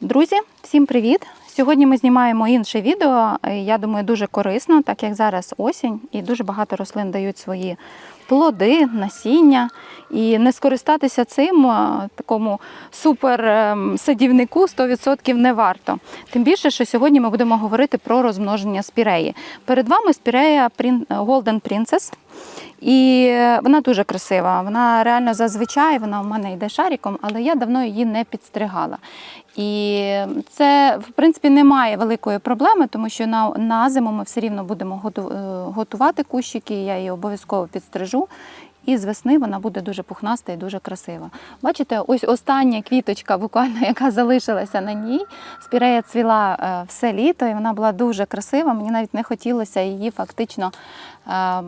Друзі, всім привіт! Сьогодні ми знімаємо інше відео. Я думаю, дуже корисно, так як зараз осінь, і дуже багато рослин дають свої плоди, насіння. І не скористатися цим е, такому супер ем, 100% не варто. Тим більше, що сьогодні ми будемо говорити про розмноження спіреї. Перед вами спірея Golden Princess. І вона дуже красива. Вона реально зазвичай вона у мене йде шариком, але я давно її не підстригала. І це, в принципі, немає великої проблеми, тому що на, на зиму ми все рівно будемо е, готувати кущики, я її обов'язково підстрижу. І з весни вона буде дуже пухнаста і дуже красива. Бачите, ось остання квіточка, буквально, яка залишилася на ній. Спірея цвіла е, все літо, і вона була дуже красива. Мені навіть не хотілося її фактично е,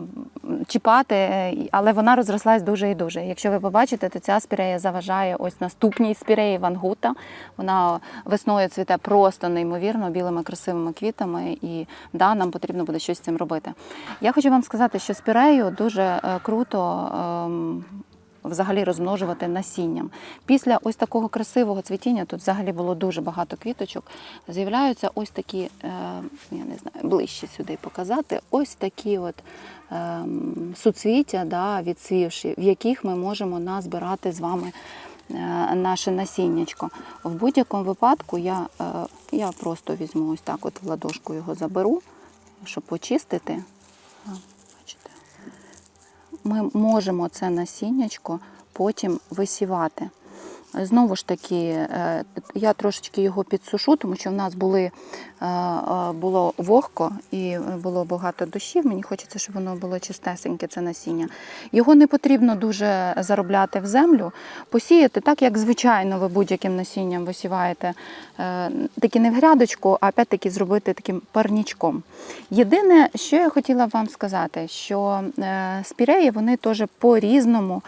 чіпати, е, але вона розрослась дуже і дуже. Якщо ви побачите, то ця спірея заважає ось наступній спіреї Вангута. Вона весною цвіте просто неймовірно білими красивими квітами, і да, нам потрібно буде щось з цим робити. Я хочу вам сказати, що спірею дуже круто. Ем, Взагалі розмножувати насінням. Після ось такого красивого цвітіння, тут взагалі було дуже багато квіточок, з'являються ось такі, е, я не знаю, ближче сюди показати, ось такі от ем, суцвіття, да, відцвівші, в яких ми можемо назбирати з вами е, наше насіннячко. В будь-якому випадку я, е, я просто візьму ось так, от в ладошку його заберу, щоб почистити. Ми можемо це насіннячко потім висівати. Знову ж таки, е, я трошечки його підсушу, тому що в нас були, е, е, було вогко і було багато дощів. Мені хочеться, щоб воно було чистесеньке, це насіння. Його не потрібно дуже заробляти в землю, посіяти так, як звичайно ви будь-яким насінням висіваєте, таки не в грядочку, а опять-таки зробити таким парнічком. Єдине, що я хотіла вам сказати, що спіреї вони теж по-різному,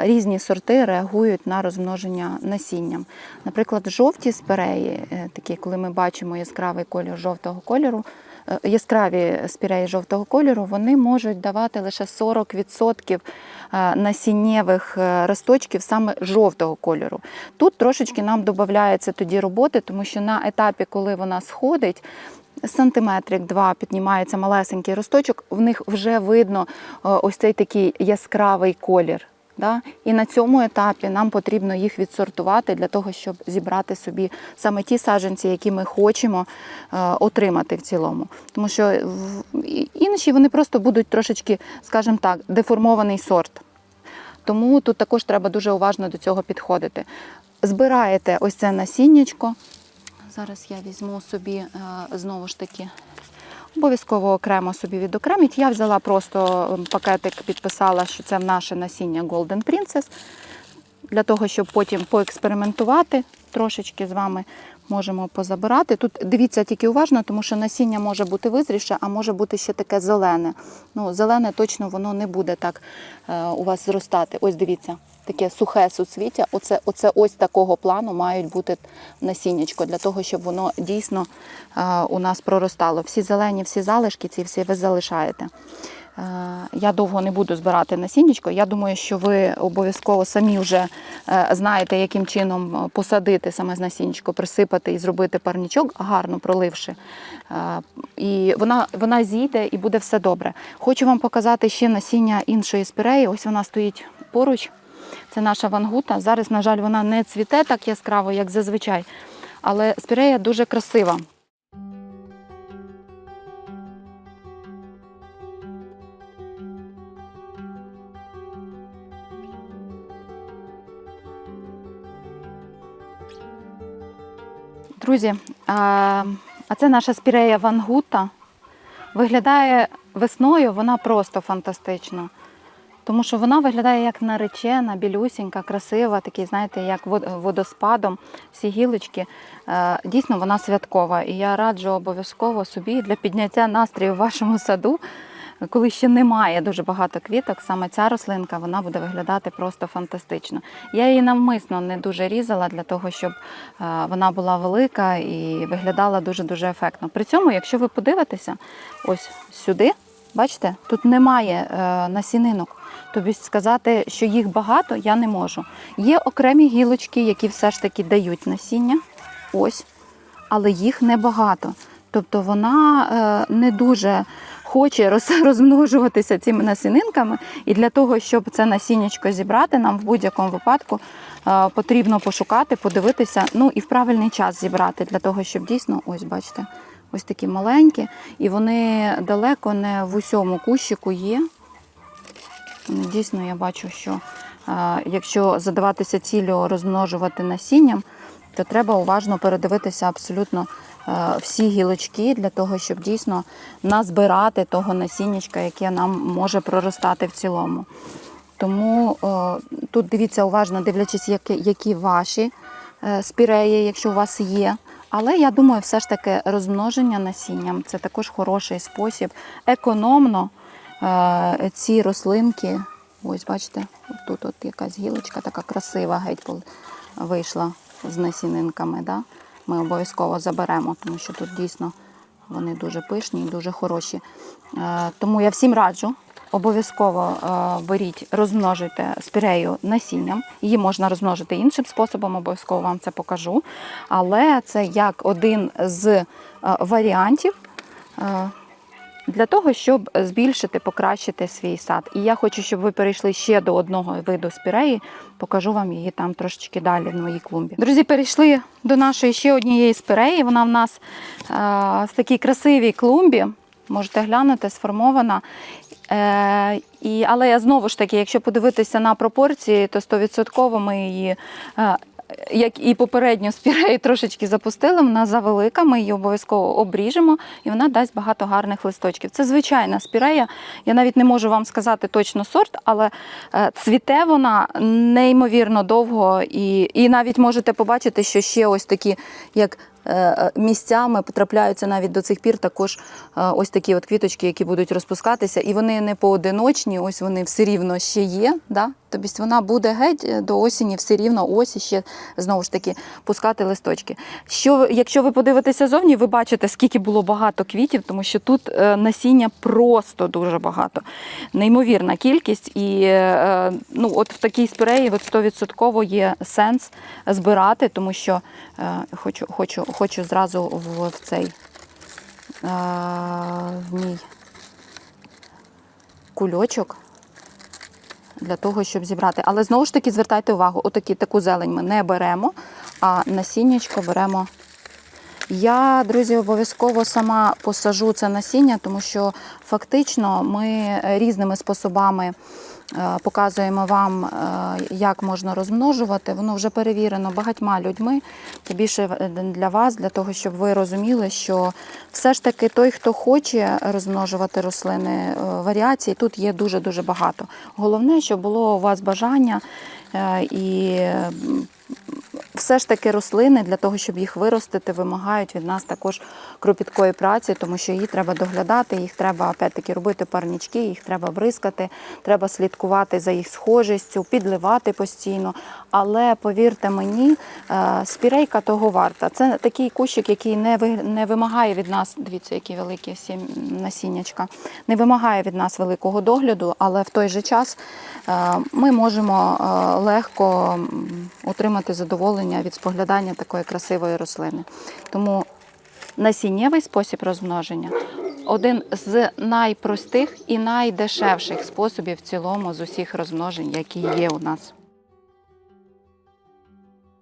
різні сорти реагують на розмноження насінням. Наприклад, жовті спіреї, е, такі, коли ми бачимо яскравий колір жовтого кольору, е, яскраві спіреї жовтого кольору, вони можуть давати лише 40% е, насіннєвих росточків саме жовтого кольору. Тут трошечки нам додається тоді роботи, тому що на етапі, коли вона сходить, Сантиметрик два піднімається малесенький росточок, в них вже видно ось цей такий яскравий колір. Да? І на цьому етапі нам потрібно їх відсортувати для того, щоб зібрати собі саме ті саджанці, які ми хочемо е, отримати в цілому. Тому що інші вони просто будуть трошечки, скажімо так, деформований сорт. Тому тут також треба дуже уважно до цього підходити. Збираєте ось це насіннячко. Зараз я візьму собі е, знову ж таки. Обов'язково окремо собі відокреміть. Я взяла просто ем, пакетик, підписала, що це наше насіння Golden Princess, для того, щоб потім поекспериментувати трошечки з вами можемо позабирати. Тут дивіться тільки уважно, тому що насіння може бути визріше, а може бути ще таке зелене. Ну, зелене точно воно не буде так е, у вас зростати. Ось дивіться, таке сухе суцвіття. Оце, оце ось такого плану мають бути насіннячко, для того, щоб воно дійсно е, у нас проростало. Всі зелені, всі залишки, ці всі ви залишаєте. Е, Я довго не буду збирати насіннячко. Я думаю, що ви обов'язково самі вже е, знаєте, яким чином посадити саме насіннячко, присипати і зробити парнічок, гарно проливши. І вона, вона зійде і буде все добре. Хочу вам показати ще насіння іншої спіреї. Ось вона стоїть поруч. Це наша вангута. Зараз, на жаль, вона не цвіте так яскраво, як зазвичай. Але спірея дуже красива. Друзі, а це наша спірея вангута. Виглядає весною, вона просто фантастично. Тому що вона виглядає як наречена, білюсінька, красива, такий, знаєте, як вод- водоспадом, всі гілочки. Е, Дійсно, вона святкова. І я раджу обов'язково собі для підняття настрою в вашому саду, коли ще немає дуже багато квіток, саме ця рослинка вона буде виглядати просто фантастично. Я її навмисно не дуже різала для того, щоб е, вона була велика і виглядала дуже-дуже ефектно. При цьому, якщо ви подивитеся, ось сюди, бачите, тут немає е, насінинок. Тобі сказати, що їх багато, я не можу. Є окремі гілочки, які все ж таки дають насіння. ось, але їх небагато. Тобто вона е, не дуже хоче роз- розмножуватися цими насінинками. І для того, щоб це насіннячко зібрати, нам в будь-якому випадку е, потрібно пошукати, подивитися, ну і в правильний час зібрати, для того, щоб дійсно, ось бачите, ось такі маленькі, і вони далеко не в усьому кущику є. Ну, Дійсно, я бачу, що якщо задаватися ціллю розмножувати насінням, то треба уважно передивитися абсолютно всі гілочки для того, щоб дійсно назбирати того насіннячка, яке нам може проростати в цілому. Тому тут дивіться уважно, дивлячись, які, які ваші е, спіреї, якщо у вас є. Але я думаю, все ж таки розмноження насінням це також хороший спосіб економно е, ці рослинки. Ось бачите, тут от якась гілочка така красива, геть вийшла з насінинками. Да? Ми обов'язково заберемо, тому що тут дійсно вони дуже пишні і дуже хороші. Е, Тому я всім раджу. Обов'язково е, беріть, розмножуйте спірею насінням. Її можна розмножити іншим способом, обов'язково вам це покажу. Але це як один з е, варіантів е, для того, щоб збільшити, покращити свій сад. І я хочу, щоб ви перейшли ще до одного виду спіреї. Покажу вам її там трошечки далі в моїй клумбі. Друзі, перейшли до нашої ще однієї спіреї. Вона в нас в такій красивій клумбі. Можете глянути, сформована. Е, і, але я знову ж таки, якщо подивитися на пропорції, то 100% ми її, е, як і попередньо спірею, трошечки запустили. Вона завелика, ми її обов'язково обріжемо, і вона дасть багато гарних листочків. Це звичайна спірея. Я навіть не можу вам сказати точно сорт, але е, цвіте вона неймовірно довго, і, і навіть можете побачити, що ще ось такі, як місцями потрапляються навіть до цих пір також е, ось такі от квіточки, які будуть розпускатися, і вони не поодиночні, ось вони все рівно ще є. Да? Тобто вона буде геть е, до осені, все рівно ось ще знову ж таки пускати листочки. Що, якщо ви подивитеся зовні, ви бачите, скільки було багато квітів, тому що тут е, насіння просто дуже багато. Неймовірна кількість. І е, ну, от в такій спіреї от 100% є сенс збирати, тому що е, хочу, хочу, хочу зразу в, в цей е, в мій кульочок для того, щоб зібрати. Але знову ж таки звертайте увагу, отакі таку зелень ми не беремо, а насіннячко беремо. Я, друзі, обов'язково сама посажу це насіння, тому що фактично ми різними способами е, показуємо вам, е, як можна розмножувати. Воно вже перевірено багатьма людьми. Більше е, для вас, для того, щоб ви розуміли, що все ж таки той, хто хоче розмножувати рослини, е, варіацій тут є дуже-дуже багато. Головне, щоб було у вас бажання е, і все ж таки рослини для того, щоб їх виростити, вимагають від нас також кропіткої праці, тому що її треба доглядати, їх треба опять-таки робити парнічки, їх треба бризкати, треба слідкувати за їх схожістю, підливати постійно. Але повірте мені, е, спірейка того варта. Це такий кущик, який не не вимагає від нас, дивіться, які великі всі насіннячка, не вимагає від нас великого догляду, але в той же час е, ми можемо е, легко отримати задоволення від споглядання такої красивої рослини. Тому насіннєвий спосіб розмноження один з найпростих і найдешевших способів в цілому з усіх розмножень, які є у нас.